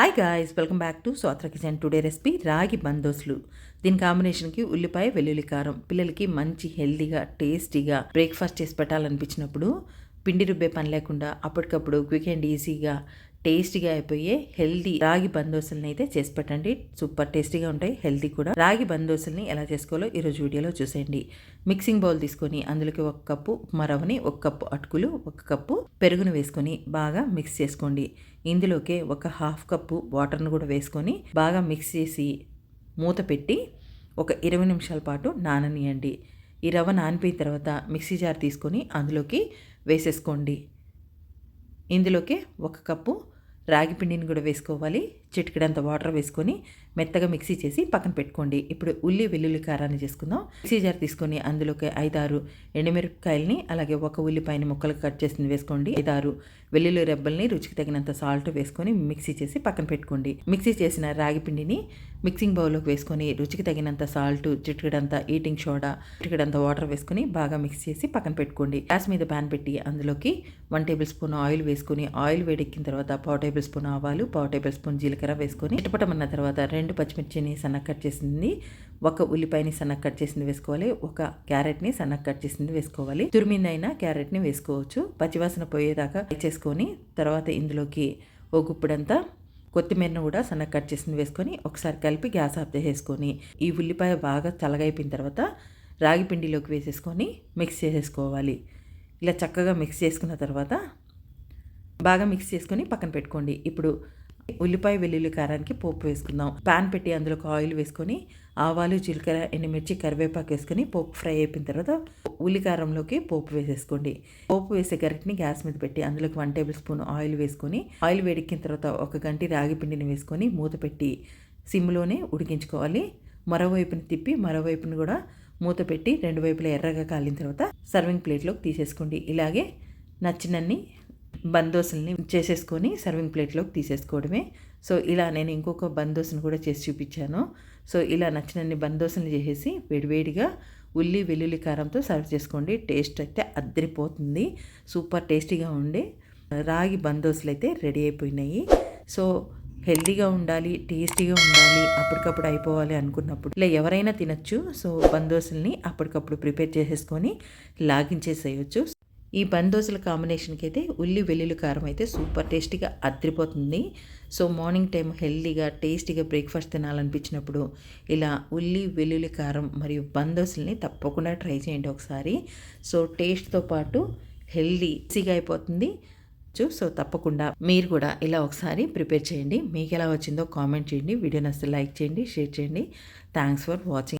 Hi guys welcome back to Sothra kitchen today recipe ragi బందోస్లు. దీని కాంబినేషన్కి ఉల్లిపాయ వెల్లుల్లి కారం. పిల్లలకి మంచి హెల్దీగా టేస్టీగా బ్రేక్ఫాస్ట్ చేసి పెట్టాలనిపించినప్పుడు పిండి రుబ్బే పని లేకుండా అప్పటికప్పుడు క్విక్ అండ్ ఈజీగా టేస్టీగా అయిపోయే హెల్దీ రాగి బందోసుల్ని అయితే చేసి పెట్టండి. సూపర్ టేస్టీగా ఉంటాయి హెల్దీ కూడా. రాగి బందోసుల్ని ఎలా చేసుకోవాలో ఈరోజు వీడియోలో చూసేయండి. మిక్సింగ్ బౌల్ తీసుకొని అందులోకి ఒక కప్పు ఉప్మా రవ్వని ఒక కప్పు అటుకులు ఒక కప్పు పెరుగును వేసుకొని బాగా మిక్స్ చేసుకోండి. ఇందులోకే ఒక హాఫ్ కప్పు వాటర్ను కూడా వేసుకొని బాగా మిక్స్ చేసి మూత పెట్టి ఒక ఇరవై నిమిషాల పాటు నాననియండి. ఈ రవ్వ నానిపోయిన తర్వాత మిక్సీ జార్ తీసుకొని అందులోకి వేసేసుకోండి. ఇందులోకి ఒక కప్పు రాగి పిండిని కూడా వేసుకోవాలి. చిటికడంత వాటర్ వేసుకొని మెత్తగా మిక్సీ చేసి పక్కన పెట్టుకోండి. ఇప్పుడు ఉల్లి వెల్లుల్లి కారాన్ని చేసుకుందాం. మిక్సీ జార్ తీసుకొని అందులోకి ఐదారు ఎండుమిరపకాయలని అలాగే ఒక ఉల్లిపాయని ముక్కలు కట్ చేసింది వేసుకోండి. ఐదారు వెల్లుల్లి రెబ్బల్ని రుచికి తగినంత సాల్ట్ వేసుకొని మిక్సీ చేసి పక్కన పెట్టుకోండి. మిక్సీ చేసిన రాగి పిండిని మిక్సింగ్ బౌల్లోకి వేసుకొని రుచికి తగినంత సాల్ట్ చిటికడంత ఈటింగ్ సోడా చిటికడంత వాటర్ వేసుకొని బాగా మిక్స్ చేసి పక్కన పెట్టుకోండి. గ్యాస్ మీద ప్యాన్ పెట్టి అందులోకి వన్ టేబుల్ స్పూన్ ఆయిల్ వేసుకొని ఆయిల్ వేడెక్కిన తర్వాత పావు టేబుల్ స్పూన్ ఆవాలు పావు టేబుల్ స్పూన్ జీలకర్ర వేసుకొని ఇటపటమన్న తర్వాత రెండు పచ్చిమిర్చిని సన్నగా కట్ చేసింది. ఒక ఉల్లిపాయని సన్నగా కట్ చేసింది వేసుకోవాలి. ఒక క్యారెట్ని సన్నగా కట్ చేసింది వేసుకోవాలి. తురిమిందైన క్యారెట్ని వేసుకోవచ్చు. పచ్చివాసన పోయేదాకా చేసుకొని తర్వాత ఇందులోకి ఓ గుప్పుడంతా కొత్తిమీరను కూడా సన్నగా కట్ చేసింది వేసుకొని ఒకసారి కలిపి గ్యాస్ ఆఫ్ చేసేసుకొని ఈ ఉల్లిపాయ బాగా చల్లగైపోయిన తర్వాత రాగి పిండిలోకి వేసేసుకొని మిక్స్ చేసేసుకోవాలి. ఇలా చక్కగా మిక్స్ చేసుకున్న తర్వాత బాగా మిక్స్ చేసుకొని పక్కన పెట్టుకోండి. ఇప్పుడు ఉల్లిపాయ వెల్లుల్లి కారానికి పోపు వేసుకుందాం. పాన్ పెట్టి అందులోకి ఆయిల్ వేసుకొని ఆవాలు జీలకర్ర ఎండుమిర్చి కరివేపాకు వేసుకొని పోపు ఫ్రై అయిపోయిన తర్వాత ఉల్లి కారంలోకి పోపు వేసేసుకోండి. పోపు వేసే గరిటిని గ్యాస్ మీద పెట్టి అందులోకి వన్ టేబుల్ స్పూన్ ఆయిల్ వేసుకొని ఆయిల్ వేడెక్కిన తర్వాత ఒక గంటి రాగి పిండిని వేసుకొని మూత పెట్టి సిమ్లోనే ఉడికించుకోవాలి. మరోవైపుని తిప్పి మరోవైపుని కూడా మూత పెట్టి రెండు వైపులా ఎర్రగా కాలిన తర్వాత సర్వింగ్ ప్లేట్లోకి తీసేసుకోండి. ఇలాగే నచ్చినన్ని బందోసుల్ని చేసేసుకొని సర్వింగ్ ప్లేట్లోకి తీసేసుకోవడమే. సో ఇలా నేను ఇంకొక బందోసును కూడా చేసి చూపించాను. సో ఇలా నచ్చినన్ని బందోసులు చేసేసి వేడివేడిగా ఉల్లి వెల్లుల్లి కారంతో సర్వ్ చేసుకోండి. టేస్ట్ అయితే అద్దరిపోతుంది. సూపర్ టేస్టీగా ఉండే రాగి బందోసులు అయితే రెడీ అయిపోయినాయి. సో హెల్దీగా ఉండాలి టేస్టీగా ఉండాలి అప్పటికప్పుడు అయిపోవాలి అనుకున్నప్పుడు. ఇలా ఎవరైనా తినచ్చు. సో బందోసుల్ని అప్పటికప్పుడు ప్రిపేర్ చేసేసుకొని లాగించేసేయచ్చు. ఈ బందోసుల కాంబినేషన్కి అయితే ఉల్లి వెల్లుల్లి కారం అయితే సూపర్ టేస్టీగా అద్రిపోతుంది. సో మార్నింగ్ టైం హెల్దీగా టేస్టీగా బ్రేక్ఫాస్ట్ తినాలనిపించినప్పుడు ఇలా ఉల్లి వెల్లుల్లి కారం మరియు బందోసుల్ని తప్పకుండా ట్రై చేయండి ఒకసారి. సో టేస్ట్తో పాటు హెల్దీ ఈజీగా అయిపోతుంది. సో తప్పకుండా మీరు కూడా ఇలా ఒకసారి ప్రిపేర్ చేయండి. మీకు ఎలా వచ్చిందో కామెంట్ చేయండి. వీడియో నచ్చితే లైక్ చేయండి షేర్ చేయండి. Thanks for watching.